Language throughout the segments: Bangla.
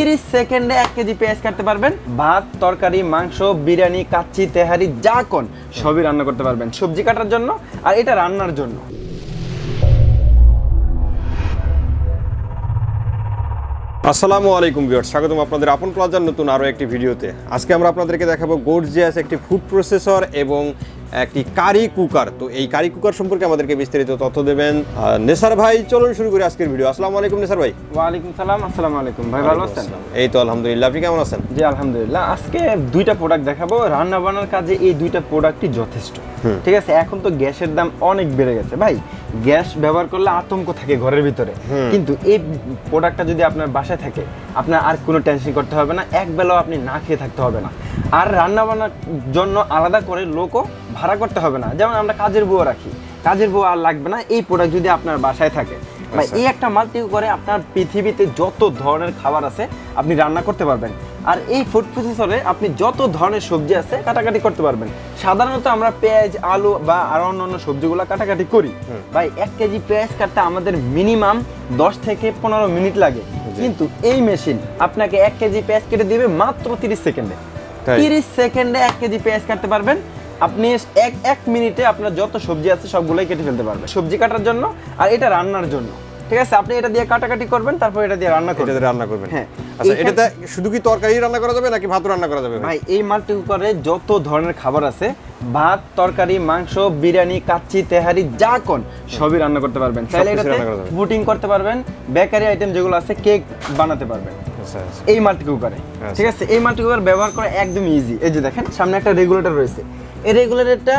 তিরিশ সেকেন্ডে এক কেজি পেঁয়াজ কাটতে পারবেন। ভাত, তরকারি, মাংস, বিরিয়ানি, কাচ্চি, তেহারি, যা কোন, সবই রান্না করতে পারবেন। সবজি কাটার জন্য আর এটা রান্নার জন্য। আসসালামু আলাইকুম ভিউয়ার্স স্বাগতম আপনাদের আপন প্লাজার নতুন আরও একটি ভিডিওতে। আজকে আমরা আপনাদেরকে দেখাবো গোর্জিয়াস একটি ফুড প্রসেসর এবং একটি কারি কুকার তো এই কারি কুকার সম্পর্কে আমাদেরকে বিস্তারিত তথ্য দেবেন। নেসার ভাই চলুন শুরু করি আজকের ভিডিও। আসসালামু আলাইকুম নেসার ভাই। ওয়ালাইকুম সালাম আসসালামু আলাইকুম। ভাই ভালো আছেন? এই তো আলহামদুলিল্লাহ আপনি কেমন আছেন? জি আলহামদুলিল্লাহ। আজকে দুইটা প্রোডাক্ট দেখাবো। রান্না বান্নার কাজে এই দুইটা প্রোডাক্টই যথেষ্ট। ঠিক আছে? এখন তো গ্যাসের দাম অনেক বেড়ে গেছে। ভাই গ্যাস ব্যবহার করলে আতঙ্ক থাকে ঘরের ভিতরে। কিন্তু এই প্রোডাক্টটা যদি আপনার বাসায় থাকে আপনার আর কোনো টেনশন করতে হবে না এক বেলাও আপনি না খেয়ে থাকতে হবে না। আর রান্না বান্নার জন্য আলাদা করে লোকও ভাড়া করতে হবে না। যেমন আমরা কাজের বুয়া রাখি। কাজের বুয়া আর লাগবে না এই প্রোডাক্ট যদি আপনার বাসায় থাকে। আচ্ছা। এই একটা মাল্টি করে আপনার পৃথিবীতে যত ধরনের খাবার আছে আপনি রান্না করতে পারবেন। আর এই ফুড প্রসেসরে আপনি যত ধরনের সবজি আছে কাটাকাটি করতে পারবেন। সাধারণত আমরা পেঁয়াজ আলু বা আরও অন্যান্য সবজিগুলো কাটাকাটি করি। ভাই এক কেজি পেঁয়াজ কাটতে আমাদের মিনিমাম দশ থেকে পনেরো মিনিট লাগে। কিন্তু এই মেশিন আপনাকে এক কেজি পেঁয়াজ কেটে দিবে মাত্র তিরিশ সেকেন্ডে। তিরিশ সেকেন্ডে এক কেজি পেঁয়াজ কাটতে পারবেন। আপনি এক এক মিনিটে আপনার যত সবজি আছে সবগুলোই কেটে ফেলতে পারবেন। সবজি কাটার জন্য আর এটা রান্নার জন্য। ঠিক আছে? আপনি এটা দিয়ে কাটাকাটি করবেন তারপর এটা দিয়ে রান্না করবেন। এটাতে রান্না করবেন। হ্যাঁ। আচ্ছা এটাতে শুধু কি তরকারি রান্না করা যাবে নাকি ভাত রান্না করা যাবে ভাই? ভাই এই মাল্টি কুকারে যত ধরনের খাবার আছে ভাত তরকারি মাংস বিরিয়ানি কাচ্চি তেহারি যা কোন সবই রান্না করতে পারবেন। চাইলে এটাতে করা। পুটিং করতে পারবেন বেকারি আইটেম যেগুলো আছে কেক বানাতে পারবেন। আচ্ছা আচ্ছা। এই মাল্টি কুকারে আচ্ছা। ঠিক আছে? এই মাল্টি কুকার ব্যবহার করা একদম ইজি এই যে দেখেন সামনে একটা রেগুলেটর রয়েছে। এই রেগুলেটরটা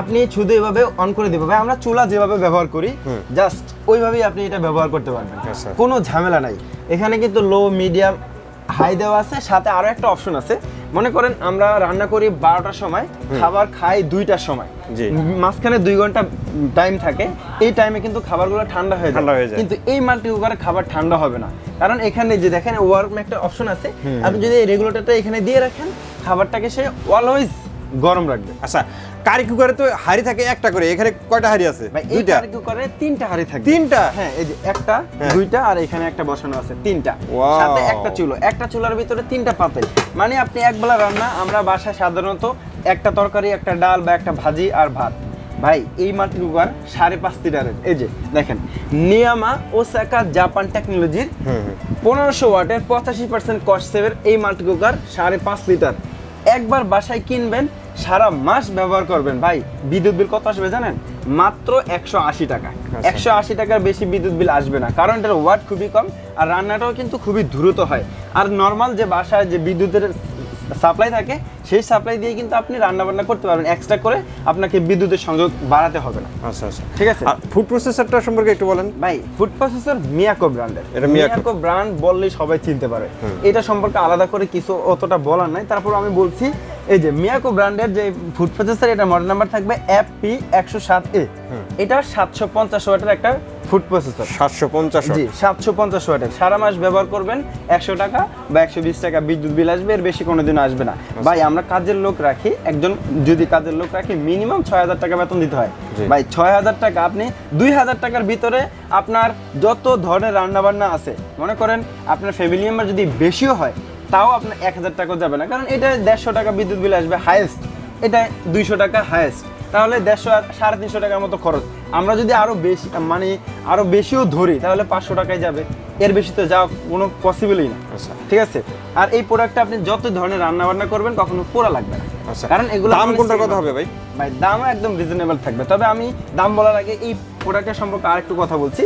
আপনি শুধু এভাবে অন করে দিতে আমরা চুলা যেভাবে ব্যবহার করি জাস্ট ওইভাবেই আপনি এটা ব্যবহার করতে পারবেন। আচ্ছা। কোনো ঝামেলা নাই। এখানে কিন্তু লো মিডিয়াম হাই দেওয়া আছে সাথে আরও একটা অপশন আছে। মনে করেন আমরা রান্না করি বারোটার সময় খাবার খাই দুইটার সময়। মাঝখানে দুই ঘণ্টা টাইম থাকে এই টাইমে কিন্তু খাবারগুলো ঠান্ডা হয়ে যায়। কিন্তু এই মাল্টি কুকারে খাবার ঠান্ডা হবে না। কারণ এখানে যে দেখেন ওয়ার্ম একটা অপশন আছে। আপনি যদি রেগুলেটরটা এখানে দিয়ে রাখেন খাবারটাকে সে অলওয়েজ গরম রাখবে। আচ্ছা কারি কুকারে তো হাড়ি থাকে একটা করে এখানে কয়টা হাড়ি আছে? দুইটা? মাল্টি কুকারে তিনটা হাঁড়ি থাকবে তিনটা? হ্যাঁ এই যে একটা হ্যাঁ। দুইটা আর এখানে একটা বসানো আছে তিনটা। সাথে একটা চুলো। একটা চুলার ভিতরে তিনটা পাতিল মানে আপনি একবেলা রান্না আমরা বাসায় সাধারণত একটা তরকারি একটা ডাল বা একটা ভাজি আর ভাত। ভাই এই মাল্টি কুকার সাড়ে পাঁচ লিটারের এই যে দেখেন নিয়ামা ওসাকা জাপান টেকনোলজির পনেরোশো ওয়াটের পঁচাশি পার্সেন্ট কস্ট সেভের এই মাল্টি কুকার সাড়ে পাঁচ লিটার। একবার বাসায় কিনবেন সারা মাস ব্যবহার করবেন। ভাই বিদ্যুৎ বিল কত আসবে জানেন? মাত্র একশো আশি টাকা। একশো আশি টাকার বেশি বিদ্যুৎ বিল আসবে না। কারণ এটার ওয়াট খুবই কম আর রান্নাটাও কিন্তু খুবই দ্রুত হয়। আর নর্মাল যে বাসায় যে বিদ্যুতের সাপ্লাই থাকে সেই সাপ্লাই দিয়ে কিন্তু আপনি রান্না বান্না করতে পারবেন। এক্সট্রা করে আপনাকে বিদ্যুতের সংযোগ বাড়াতে হবে না। আচ্ছা আচ্ছা। ঠিক আছে? আর ফুড প্রসেসরটা সম্পর্কে একটু বলেন। ভাই ফুড প্রসেসর মিয়াকো ব্র্যান্ডের এটা মিয়াকো ব্র্যান্ড বললেই সবাই চিনতে পারে। এটা সম্পর্কে আলাদা করে কিছু অতটা বলার নাই। তারপর আমি বলছি এই যে মিয়াকো ব্র্যান্ডের যে ফুড প্রসেসর এটা মডেল নাম্বার থাকবে এফ পি একশো সাত এ এটা সাতশো পঞ্চাশ ওয়াটের একটা ফুড প্রসেসর। সাতশো পঞ্চাশ জি সাতশো পঞ্চাশ ওয়াটের সারা মাস ব্যবহার করবেন একশো টাকা বা একশো বিশ টাকা। বিদ্যুৎ বিল আসবে এর বেশি কোনোদিন আসবে না। ভাই আমরা কাজের লোক রাখি একজন যদি কাজের লোক রাখি মিনিমাম ছয় হাজার টাকা বেতন দিতে হয়। ভাই ছয় হাজার টাকা আপনি দুই হাজার টাকার ভিতরে আপনার যত ধরনের রান্না বান্না আছে মনে করেন আপনার ফ্যামিলি মেম্বার যদি বেশিও হয় তাও আপনার এক হাজার টাকাও যাবে না। কারণ এটা দেড়শো টাকা বিদ্যুৎ বিল আসবে হায়েস্ট এটা দুইশো টাকা হায়েস্ট তাহলে দেড়শো সাড়ে তিনশো টাকার মতো খরচ। আমরা যদি আরও বেশি মানে আরও বেশিও ধরি তাহলে পাঁচশো টাকায় যাবে। এর বেশি তো যাওয়া কোনো পসিবলই না। আচ্ছা। ঠিক আছে? আর এই প্রোডাক্টটা আপনি যত ধরনের রান্না বান্না করবেন কখনো পোড়া লাগবে না। আচ্ছা। কারণ এগুলো দাম কোনটার কথা হবে ভাই? ভাই দামও একদম রিজনেবল থাকবে। তবে আমি দাম বলার আগে এই প্রোডাক্টের সম্পর্কে আরেকটু কথা বলছি।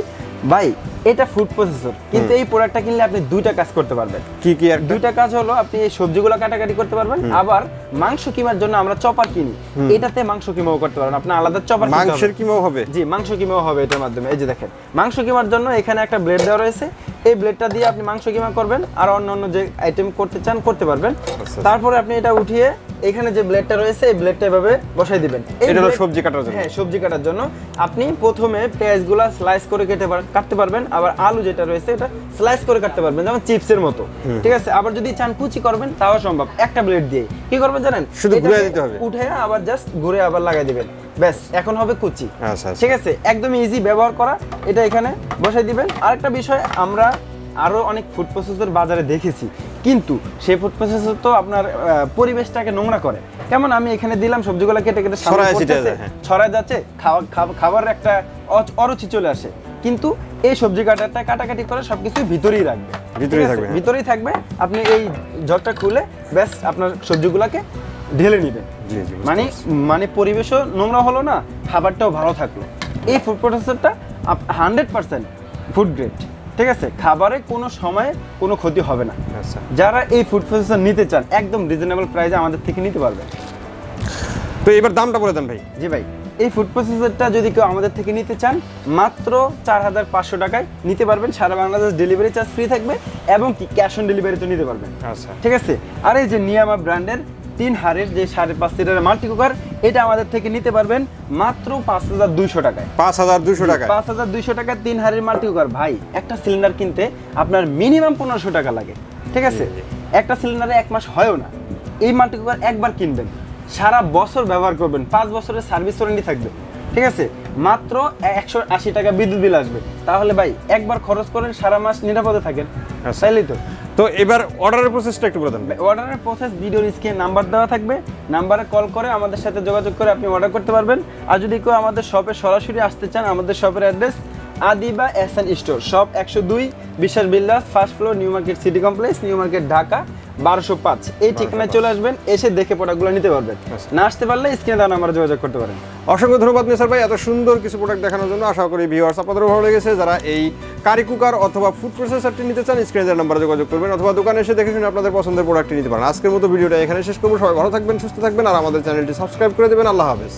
ভাই এটা ফুড প্রসেসর কিন্তু এই প্রোডাক্টটা কিনলে আপনি দুইটা কাজ করতে পারবেন। কি কি দুইটা কাজ হলো আপনি এই সবজিগুলো কাটাকাটি করতে পারবেন আবার মাংস কিমার জন্য আমরা চপার কিনি। এটাতে মাংস কিমাও করতে পারবেন আপনি আলাদা চপার মাংসের কিমাও হবে? জি মাংস কিমাও হবে এটার মাধ্যমে এই যে দেখেন। মাংস কিমার জন্য এখানে একটা ব্লেড দেওয়া রয়েছে। এই ব্লেডটা দিয়ে আপনি মাংস কিমা করবেন আর অন্য অন্য যে আইটেম করতে চান করতে পারবেন। আচ্ছা। তারপরে আপনি এটা উঠিয়ে এখানে যে ব্লেডটা রয়েছে এই ব্লেডটা এভাবে বসাই দিবেন। এটা হলো সবজি কাটার জন্য। হ্যাঁ সবজি কাটার জন্য। আপনি প্রথমে পেঁয়াজগুলা স্লাইস করে কেটে কাটতে পারবেন। আবার আলু যেটা রয়েছে এটা স্লাইস করে কাটতে পারবেন যেমন চিপসের মতো। ঠিক আছে? আবার যদি চান কুচি করবেন তাও সম্ভব। একটা ব্লেড দিয়ে। কি করবেন জানেন? শুধু ঘুরিয়ে দিতে হবে। উঠে আবার জাস্ট ঘুরে আবার লাগাই দিবেন। ব্যাস এখন হবে কুচি। আচ্ছা আচ্ছা। ঠিক আছে? একদম ইজি ব্যবহার করা। এটা এখানে বসাই দিবেন। আরেকটা বিষয় আমরা আরও অনেক ফুড প্রসেসর বাজারে দেখেছি। কিন্তু সেই ফুড প্রসেসর তো আপনার পরিবেশটাকে নোংরা করে। কেমন আমি এখানে দিলাম সবজিগুলো কেটে কেটে ছড়ায় হ্যাঁ। ছড়ায় যাচ্ছে খাবারের একটা অরুচি চলে আসে। কিন্তু এই সবজি কাটারটা কাটাকাটি করে সবকিছু ভিতরেই রাখবে ভিতরেই থাকবে, হ্যাঁ। ভিতরেই থাকবে আপনি এই জগটা খুলে ব্যাস আপনার সবজিগুলোকে ঢেলে নেবেন। মানে মানে পরিবেশও নোংরা হলো না খাবারটাও ভালো থাকল। এই ফুড প্রসেসরটা হান্ড্রেড পার্সেন্ট ফুড গ্রেড ঠিক আছে? খাবারে কোনো সময়ে কোনো ক্ষতি হবে না। আচ্ছা। যারা এই ফুড প্রসেসর নিতে চান একদম রিজনেবল প্রাইসে আমাদের থেকে নিতে পারবেন তো এবার দামটা বলে দেন ভাই। জি ভাই এই ফুড প্রসেসরটা যদি কেউ আমাদের থেকে নিতে চান মাত্র চার হাজার পাঁচশো টাকায় নিতে পারবেন। সারা বাংলাদেশ ডেলিভারি চার্জ ফ্রি থাকবে এবং কি ক্যাশ অন ডেলিভারিতে নিতে পারবেন। আচ্ছা। ঠিক আছে? আর এই যে নিয়ামা ব্র্যান্ডের তিন হারের যে সাড়ে পাঁচ লিটারের মাল্টি কুকার এটা আমাদের থেকে নিতে পারবেন মাত্র পাঁচ হাজার দুইশো টাকায়। পাঁচ হাজার দুশো টাকা পাঁচ হাজার দুইশো টাকা তিন হারের মাল্টি কুকার ভাই একটা সিলিন্ডার কিনতে আপনার মিনিমাম পনেরোশো টাকা লাগে। ঠিক আছে? একটা সিলিন্ডারে এক মাস হয়ও না। এই মাল্টি কুকার একবার কিনবেন। সারা বছর ব্যবহার করবেন। পাঁচ বছরের সার্ভিস ওয়ারেন্টি থাকবে। ঠিক আছে? মাত্র একশো আশি টাকা বিদ্যুৎ বিল আসবে। তাহলে ভাই একবার খরচ করেন সারা মাস নিরাপদে থাকেন। তাইলেই তো। তো এবার অর্ডারের প্রসেসটা একটু বলে দেন। অর্ডারের প্রসেস ভিডিওর স্ক্রিনে নাম্বার দেওয়া থাকবে। নাম্বারে কল করে আমাদের সাথে যোগাযোগ করে আপনি অর্ডার করতে পারবেন। আর যদি কেউ আমাদের শপে সরাসরি আসতে চান আমাদের শপের address Adiba S N store shop একশো দুই Biswas builders first floor New Market City Complex New Market Dhaka বারোশো পাঁচ। এই ঠিকানায় চলে আসবেন এসে দেখে প্রোডাক্টগুলো নিতে পারবেন। না আসতে পারলে স্ক্রিনে দেওয়া নাম্বারে যোগাযোগ করতে পারেন। অসংখ্য ধন্যবাদ নিসার ভাই। এত সুন্দর কিছু প্রোডাক্ট দেখানোর জন্য আশা করি ভিউয়ার্স আপনাদেরও ভালো লেগেছে। যারা এই কারি কুকার অথবা ফুড প্রসেসারটি নিতে চান স্ক্রিনে স্ক্রিনের নাম্বারে যোগাযোগ করবেন অথবা দোকানে এসে দেখে শুনে আপনাদের পছন্দের প্রোডাক্টটি নিতে পারেন। আজকের মতো ভিডিওটা এখানে শেষ করব। সবাই ভালো থাকবেন সুস্থ থাকবেন আর আমাদের চ্যানেলটি সাবস্ক্রাইব করে দেবেন। আল্লাহ হাফেজ।